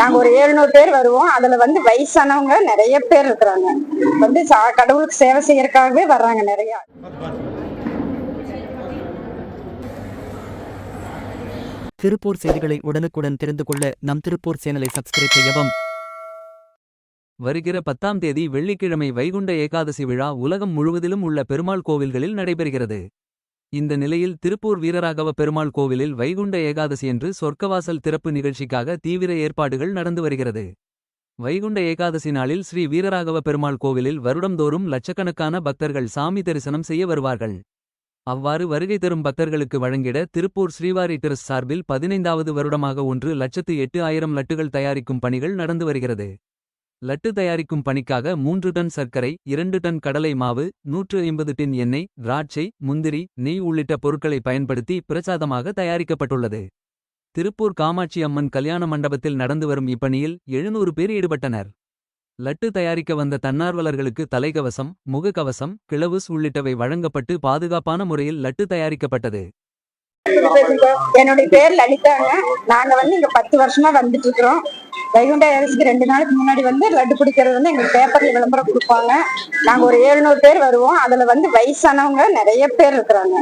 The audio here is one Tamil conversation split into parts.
நாங்க ஒரு எழுநூறு பேர் வருவோம். அதுல வந்து வயசானவங்க நிறைய பேர் இருக்கிறாங்க. வந்து கடவுளுக்கு சேவை செய்யறதுக்காகவே வர்றாங்க நிறைய. திருப்பூர் செய்திகளை உடனுக்குடன் தெரிந்து கொள்ள நம் திருப்பூர் சேனலை சப்ஸ்கிரைப் செய்யவும். வருகிற பத்தாம் தேதி வெள்ளிக்கிழமை வைகுண்ட ஏகாதசி விழா உலகம் முழுவதிலும் உள்ள பெருமாள் கோவில்களில் நடைபெறுகிறது. இந்த நிலையில் திருப்பூர் வீரராகவ பெருமாள் கோவிலில் வைகுண்ட ஏகாதசியன்று சொர்க்கவாசல் திறப்பு நிகழ்ச்சிக்காக தீவிர ஏற்பாடுகள் நடந்து வருகிறது. வைகுண்ட ஏகாதசி நாளில் ஸ்ரீ வீரராகவ பெருமாள் கோவிலில் வருடம்தோறும் லட்சக்கணக்கான பக்தர்கள் சாமி தரிசனம் செய்ய வருவார்கள். அவ்வாறு வருகை தரும் பக்தர்களுக்கு வழங்கிட திருப்பூர் ஸ்ரீவாரி டிரஸ் சார்பில் பதினைந்தாவது வருடமாக ஒன்று லட்சத்து எட்டு ஆயிரம் லட்டுகள் தயாரிக்கும் பணிகள் நடந்து வருகிறது. லட்டு தயாரிக்கும் பணிக்காக மூன்று டன் சர்க்கரை இரண்டு டன் கடலை மாவு நூற்று ஐம்பது டின் எண்ணெய் திராட்சை முந்திரி நெய் உள்ளிட்ட பொருட்களை பயன்படுத்தி பிரசாதமாக தயாரிக்கப்பட்டுள்ளது. திருப்பூர் காமாட்சி அம்மன் கல்யாண மண்டபத்தில் நடந்து வரும் இப்பணியில் எழுநூறு பேர் ஈடுபட்டனர். லட்டு தயாரிக்க வந்த தன்னார்வலர்களுக்கு தலைகவசம் முகக்கவசம் கிளவுஸ் உள்ளிட்டவை வழங்கப்பட்டு பாதுகாப்பான முறையில் லட்டு தயாரிக்கப்பட்டது. என்னுடைய பேர் லலிதாங்க. நாங்க வந்து இங்க பத்து வருஷமா வந்துட்டு இருக்கிறோம். வைகுண்ட ஏகாதசிக்கு ரெண்டு நாளுக்கு முன்னாடி வந்து லட்டு பிடிக்கிறது வந்து எங்களுக்கு பேப்பர்ல விளம்பரம் கொடுப்பாங்க. நாங்க ஒரு எழுநூறு பேர் வருவோம். அதுல வந்து வயசானவங்க நிறைய பேர் இருக்கிறாங்க.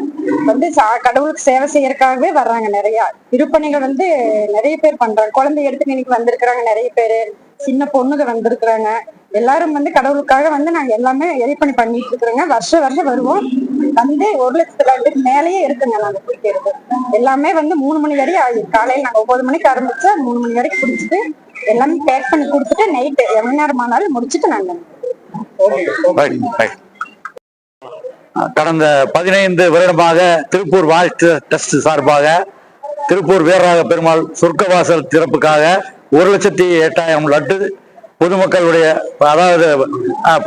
வந்து சா- கடவுளுக்கு சேவை செய்யறதுக்காகவே வர்றாங்க நிறைய. திருப்பணிகள் வந்து நிறைய பேர் பண்றாங்க. குழந்தை எடுத்து இன்னைக்கு வந்திருக்கிறாங்க நிறைய பேர். சின்ன பொண்ணுங்க வந்திருக்கிறாங்க. எல்லாரும் வந்து கடவுளுக்காக வந்து நாங்க எல்லாமே எரிப்பணி பண்ணிட்டு இருக்கிறோங்க. வருஷம் வருஷம் வருவோம். வந்து ஒரு லட்சத்துல வந்து மேலேயே இருக்குங்க நாங்க குடிக்கிறது. எல்லாமே வந்து மூணு மணி வரையும் ஆகும் காலையில நாங்க ஒன்பது மணிக்கு ஆரம்பிச்சா மூணு மணி வரைக்கும் குடிச்சிட்டு எல்லாமே பேக் பண்ணி கொடுத்துட்டு நைட்டு எவ்வளவு நேரம் ஆனாலும் முடிச்சிட்டு right. கடந்த பதினைந்து வருடமாக திருப்பூர் வாழ்த்து டெஸ்ட் சார்பாக திருப்பூர் வீரராக பெருமாள் சொர்க்கவாசல் திறப்புக்காக ஒரு லட்சத்தி எட்டாயிரம் லட்டு பொதுமக்களுடைய அதாவது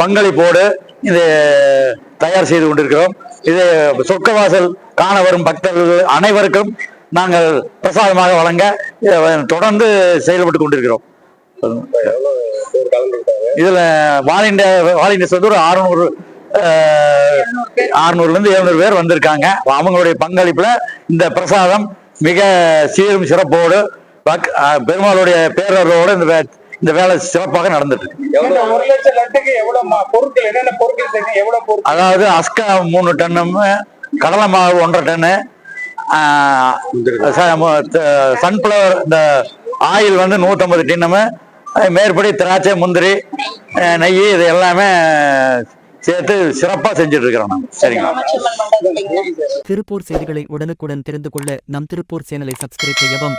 பங்களிப்போடு இது தயார் செய்து கொண்டிருக்கிறோம். இது சொர்க்கவாசல் காண வரும் பக்தர்கள் அனைவருக்கும் நாங்கள் பிரசாதமாக வழங்க தொடர்ந்து செயல்பட்டு கொண்டிருக்கிறோம். இதுல வால் இண்டியா வால் இண்டியா வந்து ஒரு அறுநூறு அறுநூறுல இருந்து எழுநூறு பேர் வந்திருக்காங்க. அவங்களுடைய பங்களிப்புல இந்த பிரசாதம் மிக சீரும் சிறப்போடு பெருமாளுடைய பேரர்களோடு இந்த இந்த வேலை சிறப்பாக நடந்துட்டு இருக்கு. அதாவது அஸ்கா மூணு டன்னும் கடலை மாவு ஒன்றரை டன்னு சன்ஃப்ளவர் இந்த ஆயில் வந்து நூற்றம்பது டின்னமு மேற்படி திராட்சை முந்திரி நெய் இது எல்லாமே சேர்த்து சிறப்பாக செஞ்சுட்டு இருக்கிறோம் நாங்கள் சரிங்களா? திருப்பூர் செய்திகளை உடனுக்குடன் தெரிந்து கொள்ள நம் திருப்பூர் சேனலை சப்ஸ்கிரைப் செய்யவும்